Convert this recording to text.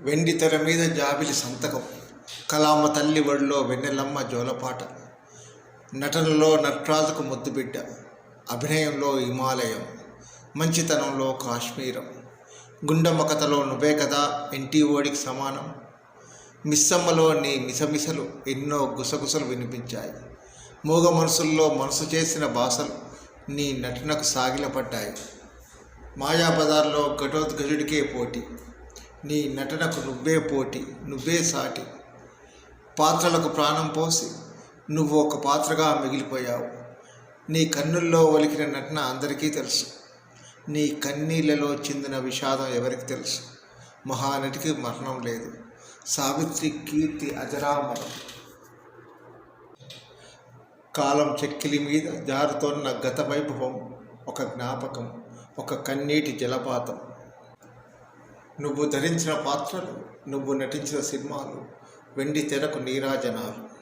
వెండి తెర మీద జాబిలి సంతకం. కలామ తల్లి ఒడిలో వెన్నెలమ్మ జోలపాట. నటనలో నట్రాజుకు ముద్దుబిడ్డ. అభినయంలో హిమాలయం. మంచితనంలో కాశ్మీరం. గుండమ్మ కథలో నువ్వే కదా ఎన్టీఓడికి సమానం. మిస్సమ్మలో నీ మిసమిసలు ఎన్నో గుసగుసలు వినిపించాయి. మూగ మనసుల్లో మనసు చేసిన భాషలు నీ నటనకు సాగిలపడ్డాయి. మాయాబజార్లో ఘటోద్గజుడికే పోటీ. నీ నటనకు నువ్వే పోటీ నువ్వే సాటి. పాత్రలకు ప్రాణం పోసి నువ్వు ఒక పాత్రగా మిగిలిపోయావు. నీ కన్నుల్లో ఒలికిన నటన అందరికీ తెలుసు. నీ కన్నీళ్ళలో చెందిన విషాదం ఎవరికి తెలుసు? మహానటికి మరణం లేదు. సావిత్రి కీర్తి అజరామరం. కాలం చెక్కిలి మీద జారుతోన్న గత వైభవం ఒక జ్ఞాపకం ఒక కన్నీటి జలపాతం. నువ్వు ధరించిన పాత్రలు నువ్వు నటించిన సినిమాలు వెండి తెరకు నీరాజనాలు.